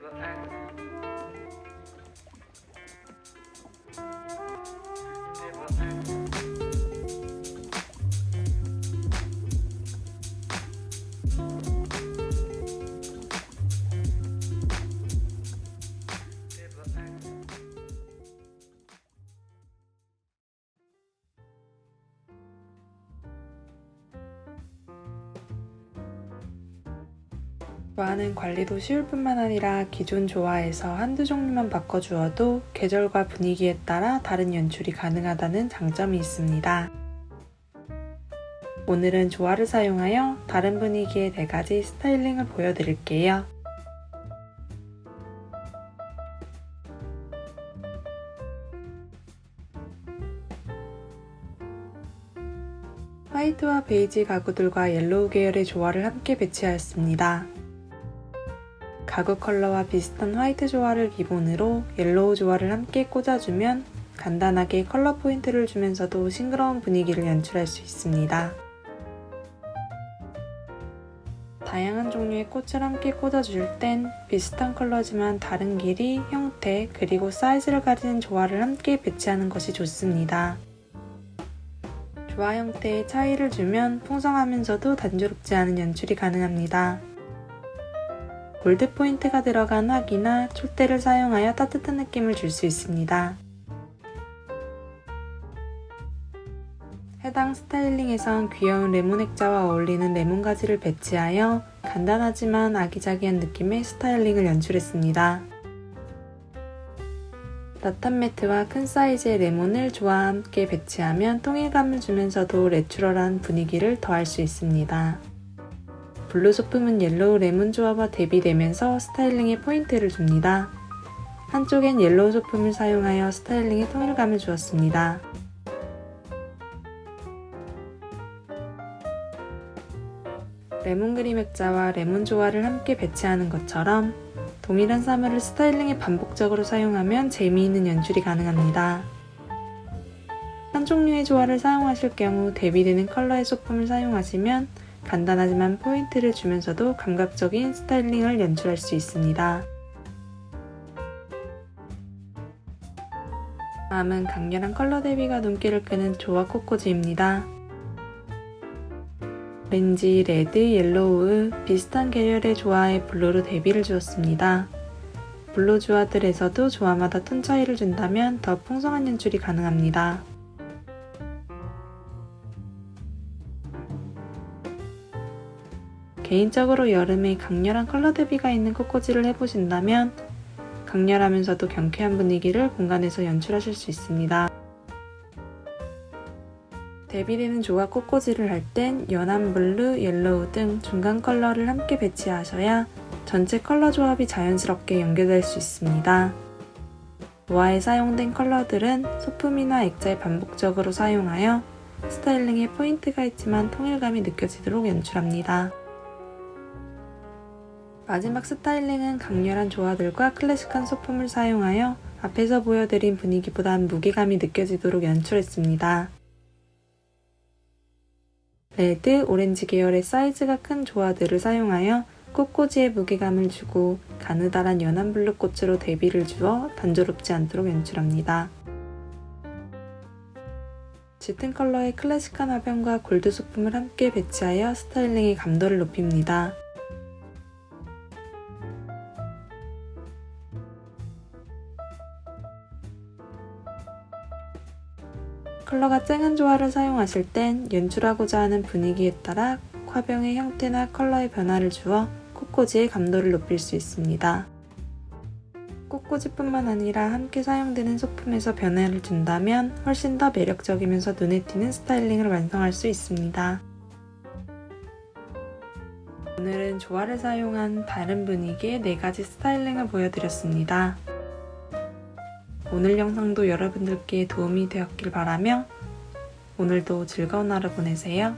Có. 조화는 관리도 쉬울 뿐만 아니라 기존 조화에서 한두 종류만 바꿔주어도 계절과 분위기에 따라 다른 연출이 가능하다는 장점이 있습니다. 오늘은 조화를 사용하여 다른 분위기의 네 가지 스타일링을 보여드릴게요. 화이트와 베이지 가구들과 옐로우 계열의 조화를 함께 배치하였습니다. 가구 컬러와 비슷한 화이트 조화를 기본으로 옐로우 조화를 함께 꽂아주면 간단하게 컬러 포인트를 주면서도 싱그러운 분위기를 연출할 수 있습니다. 다양한 종류의 꽃을 함께 꽂아줄 땐 비슷한 컬러지만 다른 길이, 형태, 그리고 사이즈를 가진 조화를 함께 배치하는 것이 좋습니다. 조화 형태에 차이를 주면 풍성하면서도 단조롭지 않은 연출이 가능합니다. 골드 포인트가 들어간 확이나 촛대를 사용하여 따뜻한 느낌을 줄 수 있습니다. 해당 스타일링에선 귀여운 레몬 액자와 어울리는 레몬 가지를 배치하여 간단하지만 아기자기한 느낌의 스타일링을 연출했습니다. 나탄 매트와 큰 사이즈의 레몬을 조화와 함께 배치하면 통일감을 주면서도 내추럴한 분위기를 더할 수 있습니다. 블루 소품은 옐로우 레몬 조화와 대비되면서 스타일링에 포인트를 줍니다. 한쪽엔 옐로우 소품을 사용하여 스타일링에 통일감을 주었습니다. 레몬 그림 액자와 레몬 조화를 함께 배치하는 것처럼 동일한 사물을 스타일링에 반복적으로 사용하면 재미있는 연출이 가능합니다. 한 종류의 조화를 사용하실 경우 대비되는 컬러의 소품을 사용하시면 간단하지만 포인트를 주면서도 감각적인 스타일링을 연출할 수 있습니다. 다음은 강렬한 컬러 대비가 눈길을 끄는 조화 코코지입니다. 오렌지, 레드, 옐로우 비슷한 계열의 조화의 블루로 대비를 주었습니다. 블루 조화들에서도 조화마다 톤 차이를 준다면 더 풍성한 연출이 가능합니다. 개인적으로 여름에 강렬한 컬러 대비가 있는 코코지를 해보신다면 강렬하면서도 경쾌한 분위기를 공간에서 연출하실 수 있습니다. 대비되는 조화 코코지를 할 땐 연한 블루, 옐로우 등 중간 컬러를 함께 배치하셔야 전체 컬러 조합이 자연스럽게 연결될 수 있습니다. 조화에 사용된 컬러들은 소품이나 액자에 반복적으로 사용하여 스타일링에 포인트가 있지만 통일감이 느껴지도록 연출합니다. 마지막 스타일링은 강렬한 조화들과 클래식한 소품을 사용하여 앞에서 보여드린 분위기보단 무게감이 느껴지도록 연출했습니다. 레드, 오렌지 계열의 사이즈가 큰 조화들을 사용하여 꽃꽂이에 무게감을 주고 가느다란 연한 블루 꽃으로 대비를 주어 단조롭지 않도록 연출합니다. 짙은 컬러의 클래식한 화병과 골드 소품을 함께 배치하여 스타일링의 감도를 높입니다. 컬러가 쨍한 조화를 사용하실 땐 연출하고자 하는 분위기에 따라 화병의 형태나 컬러의 변화를 주어 꽃꽂이의 감도를 높일 수 있습니다. 꽃꽂이뿐만 아니라 함께 사용되는 소품에서 변화를 준다면 훨씬 더 매력적이면서 눈에 띄는 스타일링을 완성할 수 있습니다. 오늘은 조화를 사용한 다른 분위기의 4가지 스타일링을 보여드렸습니다. 오늘 영상도 여러분들께 도움이 되었길 바라며 오늘도 즐거운 하루 보내세요.